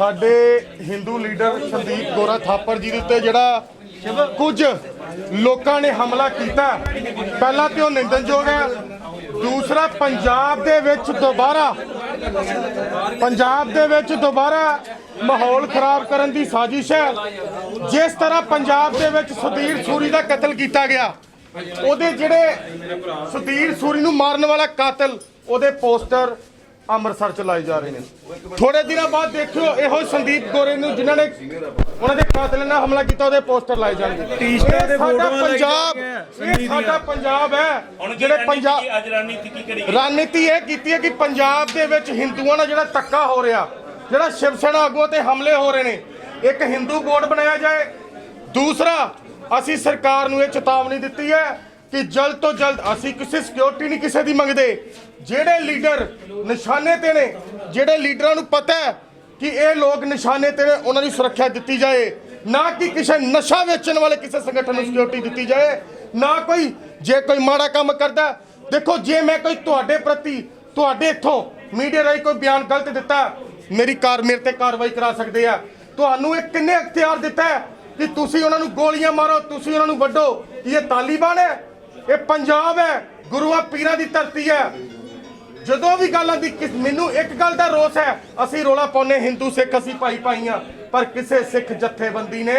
ਸਾਡੇ ਹਿੰਦੂ ਲੀਡਰ ਸੰਦੀਪ ਗੋਰਾ ਥਾਪਰ ਜੀ ਦੇ ਉੱਤੇ ਜਿਹੜਾ ਕੁਝ ਲੋਕਾਂ ਨੇ ਹਮਲਾ ਕੀਤਾ, ਪਹਿਲਾਂ ਤੇ ਉਹ ਨਿੰਦਨਯੋਗ ਹੈ। ਦੂਸਰਾ, ਪੰਜਾਬ ਦੇ ਵਿੱਚ ਦੁਬਾਰਾ, ਪੰਜਾਬ ਦੇ ਵਿੱਚ ਦੁਬਾਰਾ ਮਾਹੌਲ ਖਰਾਬ ਕਰਨ ਦੀ ਸਾਜ਼ਿਸ਼ ਹੈ। ਜਿਸ ਤਰ੍ਹਾਂ ਪੰਜਾਬ ਦੇ ਵਿੱਚ ਸੁਧੀਰ ਸੂਰੀ ਦਾ ਕਤਲ ਕੀਤਾ ਗਿਆ, ਉਹਦੇ ਜਿਹੜੇ ਸੁਧੀਰ ਸੂਰੀ ਨੂੰ ਮਾਰਨ ਵਾਲਾ ਕਾਤਲ, ਉਹਦੇ ਪੋਸਟਰ ਅੰਮ੍ਰਿਤਸਰ ਚ ਲਾਏ ਜਾ ਰਹੇ ਨੇ। ਥੋੜੇ ਦਿਨਾਂ ਬਾਅਦ ਦੇਖਿਓ ਇਹੋ ਸੰਦੀਪ ਗੋਰੇ ਨੂੰ ਜਿਨ੍ਹਾਂ ਨੇ ਉਹਨਾਂ ਦੇ ਕਾਤਲ ਨਾਲ ਹਮਲਾ ਕੀਤਾ ਉਹਦੇ ਪੋਸਟਰ ਲਾਏ ਜਾਣਗੇ। ਟੀ-ਸ਼ਰਟਾਂ ਸਾਡਾ ਫੋਟੋਆਂ ਪੰਜਾਬ ਇਹ ਸਾਡਾ ਪੰਜਾਬ ਹੈ। ਜਿਹੜੇ ਪੰਜਾਬ ਅੱਜ ਰਣਨੀਤੀ ਕੀ ਕਰੀ ਰਣਨੀਤੀ ਇਹ ਕੀਤੀ ਹੈ ਕਿ ਪੰਜਾਬ ਦੇ ਵਿੱਚ ਹਿੰਦੂਆਂ ਨਾਲ ਜਿਹੜਾ ਧੱਕਾ ਹੋ ਰਿਹਾ ਜਿਹੜਾ ਸ਼ਿਵ ਸੈਨਾ ਆਗੂਆਂ ਤੇ ਹਮਲੇ ਹੋ ਰਹੇ ਨੇ ਇੱਕ ਹਿੰਦੂ ਬੋਰਡ ਬਣਾਇਆ ਜਾਏ। ਦੂਸਰਾ ਅਸੀਂ ਸਰਕਾਰ ਨੂੰ ਇਹ ਚੇਤਾਵਨੀ ਦਿੱਤੀ ਹੈ ਕਿ ਜਲਦ ਤੋਂ ਜਲਦ ਅਸੀਂ ਕਿਸੇ ਸਿਕਿਉਰਿਟੀ ਨਹੀਂ ਕਿਸੇ ਦੀ ਮੰਗਦੇ। ਜਿਹੜੇ ਲੀਡਰ ਨਿਸ਼ਾਨੇ ਤੇ ਨੇ, ਜਿਹੜੇ ਲੀਡਰਾਂ ਨੂੰ ਪਤਾ ਹੈ ਕਿ ਇਹ ਲੋਕ ਨਿਸ਼ਾਨੇ ਤੇ ਨੇ, ਉਹਨਾਂ ਦੀ ਸੁਰੱਖਿਆ ਦਿੱਤੀ ਜਾਏ। ਨਾ ਕਿ ਕਿਸੇ ਨਸ਼ਾ ਵੇਚਣ ਵਾਲੇ ਕਿਸੇ ਸੰਗਠਨ ਨੂੰ ਸਿਕਿਉਰਿਟੀ ਦਿੱਤੀ ਜਾਏ। ਨਾ ਕੋਈ, ਜੇ ਕੋਈ ਮਾੜਾ ਕੰਮ ਕਰਦਾ ਦੇਖੋ, ਜੇ ਮੈਂ ਕੋਈ ਤੁਹਾਡੇ ਪ੍ਰਤੀ, ਤੁਹਾਡੇ ਇੱਥੋਂ ਮੀਡੀਆ ਰਾਹੀਂ ਕੋਈ ਬਿਆਨ ਗਲਤ ਦਿੱਤਾ, ਮੇਰੀ ਕਾਰ, ਮੇਰੇ ਤੇ ਕਾਰਵਾਈ ਕਰਾ ਸਕਦੇ ਆ। ਤੁਹਾਨੂੰ ਇਹ ਕਿੰਨੇ ਅਖਤਿਆਰ ਦਿੱਤਾ ਕਿ ਤੁਸੀਂ ਉਹਨਾਂ ਨੂੰ ਗੋਲੀਆਂ ਮਾਰੋ, ਤੁਸੀਂ ਉਹਨਾਂ ਨੂੰ ਵੱਢੋ? ਕੀ ਇਹ ਤਾਲੀਬਾਨ ਹੈ, ਇਹ ਪੰਜਾਬ ਹੈ, ਗੁਰੂਆਂ ਪੀਰਾਂ ਦੀ ਧਰਤੀ ਹੈ। ਜਦੋਂ ਵੀ ਗੱਲ ਆਉਂਦੀ ਕਿ ਮੈਨੂੰ ਇੱਕ ਗੱਲ ਦਾ ਰੋਸ ਹੈ ਅਸੀਂ ਰੋਲਾ ਪਾਉਨੇ ਹਿੰਦੂ ਸਿੱਖ ਅਸੀਂ ਭਾਈ ਭਾਈਆਂ ਪਰ ਕਿਸੇ ਸਿੱਖ ਜਥੇਬੰਦੀ ਨੇ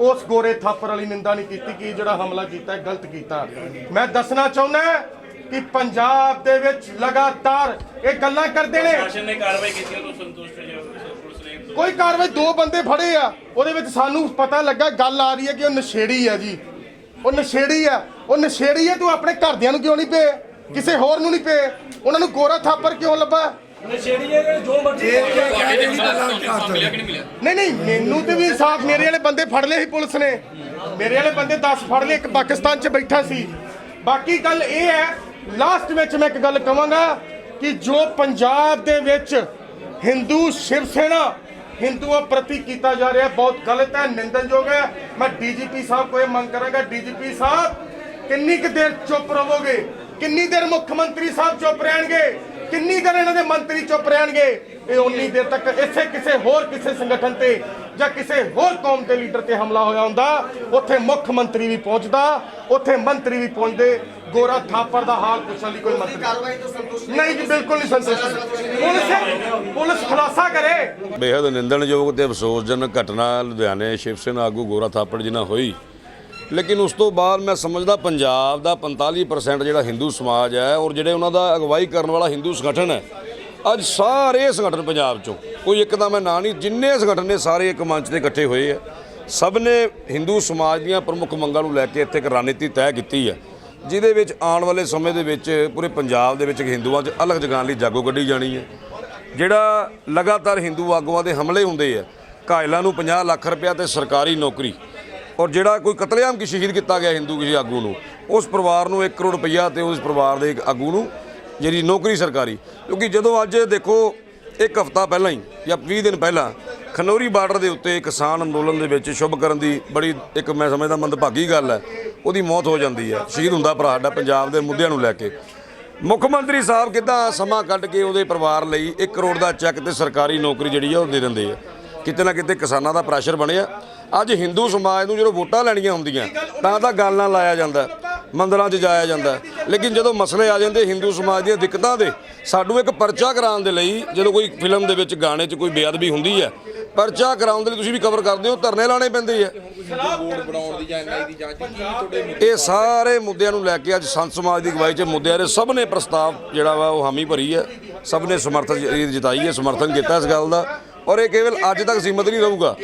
ਉਸ ਗੋਰੇ ਥਾਪਰ ਵਾਲੀ ਨਿੰਦਾ ਨਹੀਂ ਕੀਤੀ ਕਿ ਜਿਹੜਾ ਹਮਲਾ ਕੀਤਾ ਹੈ ਗਲਤ ਕੀਤਾ। ਮੈਂ ਦੱਸਣਾ ਚਾਹੁੰਦਾ ਕਿ ਪੰਜਾਬ ਦੇ ਵਿੱਚ ਲਗਾਤਾਰ ਇਹ ਗੱਲਾਂ ਕਰਦੇ ਨੇ। ਸ਼ਾਸਨ ਨੇ ਕਾਰਵਾਈ ਕੀਤੀ ਉਹ ਸੰਤੁਸ਼ਟ ਹੈ ਜੀ ਕੋਈ ਕਾਰਵਾਈ ਦੋ ਬੰਦੇ ਫੜੇ ਆ ਉਹਦੇ ਵਿੱਚ ਸਾਨੂੰ ਪਤਾ ਲੱਗਾ ਗੱਲ ਆ ਰਹੀ ਹੈ ਕਿ ਉਹ ਨਸ਼ੇੜੀ ਆ ਜੀ। ਉਹ ਨਸ਼ੇੜੀ ਆ ਉਹ ਨਸ਼ੇੜੀ ਹੈ ਤੂੰ ਆਪਣੇ ਘਰਦਿਆਂ ਨੂੰ ਕਿਉਂ ਨਹੀਂ ਪਏ ਕਿਸੇ ਹੋਰ ਨੂੰ ਨਹੀਂ ਪਏ ਉਹਨਾਂ ਨੂੰ ਗੋਰਾ ਥਾਪਰ ਕਿਉਂ ਲੱਭਾ? ਨਹੀਂ ਨਹੀਂ ਮੈਨੂੰ ਤੇ ਵੀ ਇਨਸਾਫ ਮੇਰੇ ਵਾਲੇ ਬੰਦੇ ਫੜ ਲਏ ਸੀ ਪੁਲਿਸ ਨੇ। ਮੇਰੇ ਵਾਲੇ ਬੰਦੇ 10 ਫੜ ਲਏ ਇੱਕ ਪਾਕਿਸਤਾਨ 'ਚ ਬੈਠਾ ਸੀ। ਬਾਕੀ ਗੱਲ ਇਹ ਹੈ ਲਾਸਟ ਵਿੱਚ ਮੈਂ ਇੱਕ ਗੱਲ ਕਹਾਂਗਾ ਕਿ ਜੋ ਪੰਜਾਬ ਦੇ ਵਿੱਚ ਹਿੰਦੂ ਸ਼ਿਵ ਸੈਨਾ ਹਿੰਦੂਆਂ ਪ੍ਰਤੀ ਕੀਤਾ ਜਾ ਰਿਹਾ ਬਹੁਤ ਗਲਤ ਹੈ ਨਿੰਦਨਯੋਗ ਹੈ। ਮੈਂ ਡੀਜੀਪੀ ਸਾਹਿਬ ਕੋਲ ਇਹ ਮੰਗ ਕਰਾਂਗਾ ਡੀਜੀਪੀ ਸਾਹਿਬ ਕਿੰਨੀ ਕੁ ਦੇਰ ਚੁੱਪ ਰਹੋਗੇ? ਕਿੰਨੀ ਦੇਰ ਮੁੱਖ ਮੰਤਰੀ ਸਾਹਿਬ ਚੁੱਪ ਰਹਿਣਗੇ? ਕਿੰਨੀ ਦੇਰ ਇਹਨਾਂ ਦੇ ਮੰਤਰੀ ਚੁੱਪ ਰਹਿਣਗੇ? ਇਹ ਉਨੀ ਦੇਰ ਤੱਕ ਇਸੇ ਕਿਸੇ ਹੋਰ ਕਿਸੇ ਸੰਗਠਨ ਤੇ ਜਾਂ ਕਿਸੇ ਹੋਰ ਕੌਮ ਦੇ ਲੀਡਰ ਤੇ ਹਮਲਾ ਹੋਇਆ ਹੁੰਦਾ। ਉੱਥੇ ਮੁੱਖ ਮੰਤਰੀ ਵੀ ਪਹੁੰਚਦਾ। ਉੱਥੇ ਮੰਤਰੀ ਵੀ ਪਹੁੰਚਦੇ। ਗੋਰਾ ਥਾਪਰ ਦਾ ਹਾਲ ਪੁੱਛਣ ਲਈ ਕੋਈ ਮੰਤਰੀ ਨਹੀਂ। ਜੀ ਬਿਲਕੁਲ ਨਹੀਂ ਸੰਤੁਸ਼ਟ। ਪੁਲਿਸ ਪੁਲਿਸ ਖੁਲਾਸਾ ਕਰੇ। ਬੇहद ਨਿੰਦਣਯੋਗ ਤੇ ਅਫਸੋਸਜਨਕ ਘਟਨਾ ਲੁਧਿਆਣੇ ਸ਼ਿਵ ਸੈਨਾ ਆਗੂ ਗੋਰਾ ਥਾਪੜ ਜੀ ਨਾਲ ਹੋਈ। ਲੇਕਿਨ ਉਸ ਤੋਂ ਬਾਅਦ ਮੈਂ ਸਮਝਦਾ ਪੰਜਾਬ ਦਾ 45% ਜਿਹੜਾ ਹਿੰਦੂ ਸਮਾਜ ਹੈ ਔਰ ਜਿਹੜੇ ਉਹਨਾਂ ਦਾ ਅਗਵਾਈ ਕਰਨ ਵਾਲਾ ਹਿੰਦੂ ਸੰਗਠਨ ਹੈ, ਅੱਜ ਸਾਰੇ ਸੰਗਠਨ ਪੰਜਾਬ ਚੋਂ, ਕੋਈ ਇੱਕ ਦਾ ਮੈਂ ਨਾਂ ਨਹੀਂ, ਜਿੰਨੇ ਸੰਗਠਨ ਨੇ ਸਾਰੇ ਇੱਕ ਮੰਚ ਤੇ ਇਕੱਠੇ ਹੋਏ ਆ ਸਭ ਨੇ ਹਿੰਦੂ ਸਮਾਜ ਦੀਆਂ ਪ੍ਰਮੁੱਖ ਮੰਗਾਂ ਨੂੰ ਲੈ ਕੇ ਇੱਥੇ ਇੱਕ ਰਣਨੀਤੀ ਤੈਅ ਕੀਤੀ ਹੈ, ਜਿਹਦੇ ਵਿੱਚ ਆਉਣ ਵਾਲੇ ਸਮੇਂ ਦੇ ਵਿੱਚ ਪੂਰੇ ਪੰਜਾਬ ਦੇ ਵਿੱਚ ਹਿੰਦੂਆਂ 'ਚ ਅਲੱਗ ਜਗਾਉਣ ਲਈ ਜਾਗੋ ਕੱਢੀ ਜਾਣੀ ਹੈ। ਜਿਹੜਾ ਲਗਾਤਾਰ ਹਿੰਦੂ ਆਗੂਆਂ ਦੇ ਹਮਲੇ ਹੁੰਦੇ ਆ ਕਾਇਲਾਂ ਨੂੰ 50 ਲੱਖ ਰੁਪਇਆ ਤੇ ਸਰਕਾਰੀ ਨੌਕਰੀ ਔਰ ਜਿਹੜਾ ਕੋਈ ਕਤਲੇਆਮ ਕੀ ਸ਼ਹੀਦ ਕੀਤਾ ਗਿਆ ਹਿੰਦੂ ਕਿਸੇ ਆਗੂ ਨੂੰ, ਉਸ ਪਰਿਵਾਰ ਨੂੰ 1 ਕਰੋੜ ਰੁਪਈਆ ਤੇ ਉਸ ਪਰਿਵਾਰ ਦੇ ਇੱਕ ਆਗੂ ਨੂੰ, ਜਿਹੜੀ ਨੌਕਰੀ ਸਰਕਾਰੀ। ਕਿਉਂਕਿ ਜਦੋਂ ਅੱਜ ਦੇਖੋ, ਇੱਕ ਹਫ਼ਤਾ ਪਹਿਲਾਂ ਹੀ ਜਾਂ 20 ਦਿਨ ਪਹਿਲਾਂ ਖਨੌਰੀ ਬਾਰਡਰ ਦੇ ਉੱਤੇ ਕਿਸਾਨ ਅੰਦੋਲਨ ਦੇ ਵਿੱਚ ਸ਼ੁਭ ਕਰਨ ਦੀ ਬੜੀ ਇੱਕ ਮੈਂ ਸਮਝਦਾ ਮੰਦਭਾਗੀ ਗੱਲ ਹੈ, ਉਹਦੀ ਮੌਤ ਹੋ ਜਾਂਦੀ ਹੈ। ਸ਼ਹੀਦ ਹੁੰਦਾ ਭਰਾ ਸਾਡਾ ਪੰਜਾਬ ਦੇ ਮੁੱਦਿਆਂ ਨੂੰ ਲੈ ਕੇ। ਮੁੱਖ ਮੰਤਰੀ ਸਾਹਿਬ ਕਿੱਦਾਂ ਸਮਾਂ ਕੱਢ ਕੇ ਉਹਦੇ ਪਰਿਵਾਰ ਲਈ 1 ਕਰੋੜ ਦਾ ਚੈੱਕ ਤੇ ਸਰਕਾਰੀ ਨੌਕਰੀ ਜਿਹੜੀ ਆ ਉਹ ਦੇ ਦਿੰਦੇ ਆ। ਕਿਤੇ ਨਾ ਕਿਤੇ ਕਿਸਾਨਾਂ ਦਾ ਪ੍ਰੈਸ਼ਰ ਬਣਿਆ ਅੱਜ ਹਿੰਦੂ ਸਮਾਜ ਨੂੰ ਜਦੋਂ ਵੋਟਾਂ ਲੈਣੀਆਂ ਹੁੰਦੀਆਂ ਤਾਂ ਤਾਂ ਗੱਲ ਨਾਲ ਲਾਇਆ ਜਾਂਦਾ ਮੰਦਰਾਂ 'ਚ ਜਾਇਆ ਜਾਂਦਾ ਲੇਕਿਨ ਜਦੋਂ ਮਸਲੇ ਆ ਜਾਂਦੇ ਹਿੰਦੂ ਸਮਾਜ ਦੀਆਂ ਦਿੱਕਤਾਂ ਦੇ ਸਾਨੂੰ ਇੱਕ ਪਰਚਾ ਕਰਾਉਣ ਦੇ ਲਈ ਜਦੋਂ ਕੋਈ ਫਿਲਮ ਦੇ ਵਿੱਚ ਗਾਣੇ 'ਚ ਕੋਈ ਬੇਅਦਬੀ ਹੁੰਦੀ ਹੈ ਪਰਚਾ ਕਰਾਉਣ ਦੇ ਲਈ ਤੁਸੀਂ ਵੀ ਕਵਰ ਕਰਦੇ ਹੋ ਧਰਨੇ ਲਾਣੇ ਪੈਂਦੇ ਆ। ਇਹ ਸਾਰੇ ਮੁੱਦਿਆਂ ਨੂੰ ਲੈ ਕੇ ਅੱਜ ਸੰਤ ਸਮਾਜ ਦੀ ਅਗਵਾਈ 'ਚ ਮੁੱਦਿਆਂ ਦੇ ਸਭ ਨੇ ਪ੍ਰਸਤਾਵ ਜਿਹੜਾ ਵਾ ਉਹ ਹਾਮੀ ਭਰੀ ਹੈ ਸਭ ਨੇ ਸਮਰਥਨ ਜਿਤਾਈ ਹੈ ਸਮਰਥਨ ਕੀਤਾ ਇਸ ਗੱਲ ਦਾ। ਔਰ ਇਹ ਕੇਵਲ ਅੱਜ ਤੱਕ ਸੀਮਤ ਨਹੀਂ ਰਹੂਗਾ।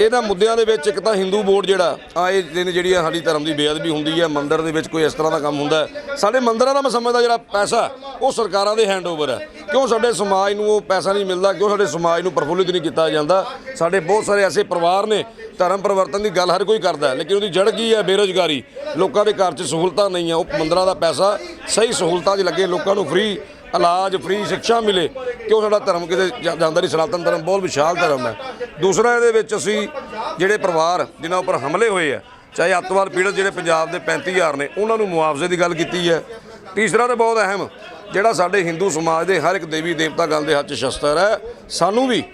ਇਹਨਾਂ ਮੁੱਦਿਆਂ ਦੇ ਵਿੱਚ ਇੱਕ ਤਾਂ ਹਿੰਦੂ ਬੋਰਡ ਜਿਹੜਾ, ਆ ਇਹ ਦਿਨ ਜਿਹੜੀ ਆ ਸਾਡੀ ਧਰਮ ਦੀ ਬੇਅਦਬੀ ਹੁੰਦੀ ਹੈ ਮੰਦਰ ਦੇ ਵਿੱਚ ਕੋਈ ਇਸ ਤਰ੍ਹਾਂ ਦਾ ਕੰਮ ਹੁੰਦਾ ਸਾਡੇ ਮੰਦਰਾਂ ਦਾ ਮੈਂ ਸਮਝਦਾ ਜਿਹੜਾ ਪੈਸਾ, ਉਹ ਸਰਕਾਰਾਂ ਦੇ ਹੈਂਡਓਵਰ ਹੈ ਕਿਉਂ ਸਾਡੇ ਸਮਾਜ ਨੂੰ ਉਹ ਪੈਸਾ ਨਹੀਂ ਮਿਲਦਾ, ਕਿਉਂ ਸਾਡੇ ਸਮਾਜ ਨੂੰ ਪ੍ਰਫੁੱਲਿਤ ਨਹੀਂ ਕੀਤਾ ਜਾਂਦਾ? ਸਾਡੇ ਬਹੁਤ ਸਾਰੇ ਐਸੇ ਪਰਿਵਾਰ ਨੇ, ਧਰਮ ਪਰਿਵਰਤਨ ਦੀ ਗੱਲ ਹਰ ਕੋਈ ਕਰਦਾ ਲੇਕਿਨ ਉਹਦੀ ਜੜ ਕੀ ਹੈ? ਬੇਰੋਜ਼ਗਾਰੀ। ਲੋਕਾਂ ਦੇ ਘਰ 'ਚ ਸਹੂਲਤਾਂ ਨਹੀਂ ਆ, ਉਹ ਮੰਦਰਾਂ ਦਾ ਪੈਸਾ ਸਹੀ ਸਹੂਲਤਾਂ 'ਚ ਲੱਗੇ, ਲੋਕਾਂ ਨੂੰ ਫ੍ਰੀ ਇਲਾਜ ਫ੍ਰੀ ਸਿੱਖਿਆ ਮਿਲੇ ਕਿਉਂ ਸਾਡਾ ਧਰਮ ਕਿਤੇ ਜਾ- ਜਾਂਦਾ ਨਹੀਂ, ਸਨਾਤਨ ਧਰਮ ਬਹੁਤ ਵਿਸ਼ਾਲ ਧਰਮ ਹੈ। ਦੂਸਰਾ ਇਹਦੇ ਵਿੱਚ ਅਸੀਂ ਜਿਹੜੇ ਪਰਿਵਾਰ ਜਿਨ੍ਹਾਂ ਉੱਪਰ ਹਮਲੇ ਹੋਏ ਆ, ਚਾਹੇ ਅੱਤਵਾਦ ਪੀੜਤ ਜਿਹੜੇ ਪੰਜਾਬ ਦੇ 35000 ਨੇ, ਉਹਨਾਂ ਨੂੰ ਮੁਆਵਜ਼ੇ ਦੀ ਗੱਲ ਕੀਤੀ ਹੈ। ਤੀਸਰਾ ਤੇ ਬਹੁਤ ਅਹਿਮ, ਜਿਹੜਾ ਸਾਡੇ ਹਿੰਦੂ ਸਮਾਜ ਦੇ ਹਰ ਇੱਕ ਦੇਵੀ ਦੇਵਤਾ ਗੱਲ ਦੇ ਹੱਥ 'ਚ ਸ਼ਸਤਰ ਹੈ, ਸਾਨੂੰ ਵੀ